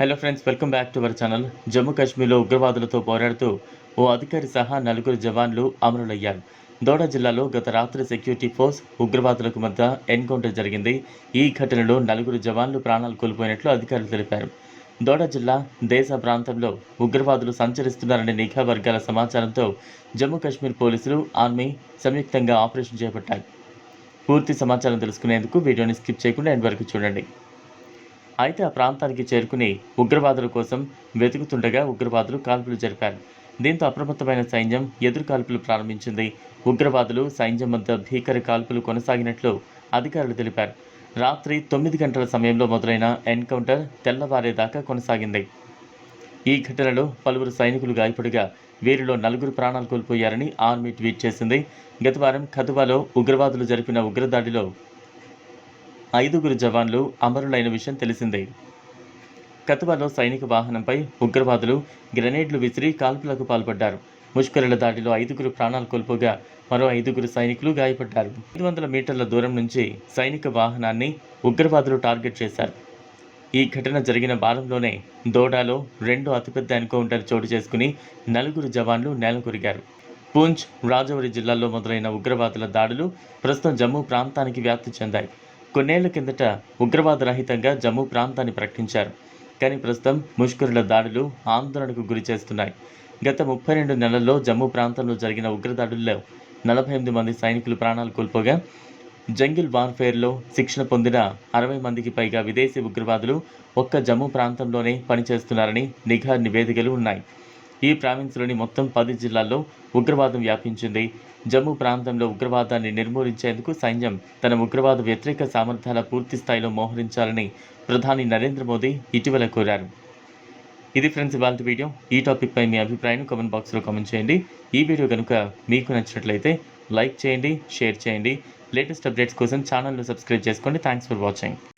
Hello friends welcome back to our channel Jammu కాశ్మీర్లో ఉగ్రవాదులతో పోరాడుతూ ఓ అధికారి సహా నలుగురు జవాన్లు అమరులయ్యారు. దోడా జిల్లాలో గత రాత్రి సెక్యూరిటీ ఫోర్స్ ఉగ్రవాదులకు మధ్య ఎన్కౌంటర్ జరిగింది. ఈ ఘటనలో నలుగురు జవాన్లు ప్రాణాలు కోల్పోయినట్లు అధికారులు తెలిపారు. దోడా జిల్లా దేశ ప్రాంతంలో ఉగ్రవాదులు సంచరిస్తున్నారనే నిఘా వర్గాల సమాచారంతో జమ్మూ కాశ్మీర్ పోలీసులు ఆర్మీ సంయుక్తంగా ఆపరేషన్ చేపట్టాయి పూర్తి సమాచారం తెలుసుకునేందుకు వీడియోని స్కిప్ చేయకుండా ఎండ్ వరకు చూడండి. అయితే ఆ ప్రాంతానికి చేరుకుని ఉగ్రవాదుల కోసం వెతుకుతుండగా ఉగ్రవాదులు కాల్పులు జరిపారు. దీంతో అప్రమత్తమైన సైన్యం ఎదురు కాల్పులు ప్రారంభించింది. ఉగ్రవాదులు సైన్యం వద్ద భీకర కాల్పులు కొనసాగినట్లు అధికారులు తెలిపారు. రాత్రి తొమ్మిది గంటల సమయంలో మొదలైన ఎన్కౌంటర్ తెల్లవారేదాకా కొనసాగింది. ఈ ఘటనలో పలువురు సైనికులు గాయపడిగా వీరిలో నలుగురు ప్రాణాలు కోల్పోయారని ఆర్మీ ట్వీట్ చేసింది. గతవారం ఖతువాలో ఉగ్రవాదులు జరిపిన ఉగ్రదాడిలో ఐదుగురు జవాన్లు అమరులైన విషయం తెలిసిందే. కతువాలో సైనిక వాహనంపై ఉగ్రవాదులు గ్రెనేడ్లు విసిరి కాల్పులకు పాల్పడ్డారు. ముష్కరుల దాడిలో ఐదుగురు ప్రాణాలు కోల్పోగా మరో ఐదుగురు సైనికులు గాయపడ్డారు. ఐదు వందల మీటర్ల దూరం నుంచి సైనిక వాహనాన్ని ఉగ్రవాదులు టార్గెట్ చేశారు. ఈ ఘటన జరిగిన వారంలోనే దోడాలో రెండో అతిపెద్ద ఎన్కౌంటర్ చోటు చేసుకుని నలుగురు జవాన్లు నేలకొరిగారు పూంచ్ రాజౌరి జిల్లాల్లో మొదలైన ఉగ్రవాదుల దాడులు ప్రస్తుతం జమ్మూ ప్రాంతానికి వ్యాప్తి చెందాయి. కొన్నేళ్ళ కిందట ఉగ్రవాద రహితంగా జమ్మూ ప్రాంతాన్ని ప్రకటించారు. కానీ ప్రస్తుతం ముష్కరుల దాడులు ఆందోళనకు గురి చేస్తున్నాయి. గత ముప్పై రెండు నెలల్లో జమ్మూ ప్రాంతంలో జరిగిన ఉగ్రదాడుల్లో నలభై ఎనిమిది మంది సైనికులు ప్రాణాలు కోల్పోగా జంగిల్ వార్ఫేర్లో శిక్షణ పొందిన అరవై మందికి పైగా విదేశీ ఉగ్రవాదులు ఒక్క జమ్మూ ప్రాంతంలోనే పనిచేస్తున్నారని నిఘా నివేదికలు ఉన్నాయి. ఈ ప్రావిన్స్లోని మొత్తం పది జిల్లాల్లో ఉగ్రవాదం వ్యాపించింది. జమ్మూ ప్రాంతంలో ఉగ్రవాదాన్ని నిర్మూలించేందుకు సైన్యం తన ఉగ్రవాద వ్యతిరేక సామర్థ్యాల పూర్తి స్థాయిలో మోహరించాలని ప్రధాని నరేంద్ర మోదీ ఇటీవల కోరారు. ఇది ఫ్రెండ్స్ ఇవాళ వీడియో. ఈ టాపిక్పై మీ అభిప్రాయం కామెంట్ బాక్స్లో కామెంట్ చేయండి. ఈ వీడియో కనుక మీకు నచ్చినట్లయితే లైక్ చేయండి షేర్ చేయండి. లేటెస్ట్ అప్డేట్స్ కోసం ఛానల్ను సబ్స్క్రైబ్ చేసుకోండి. Thanks for watching.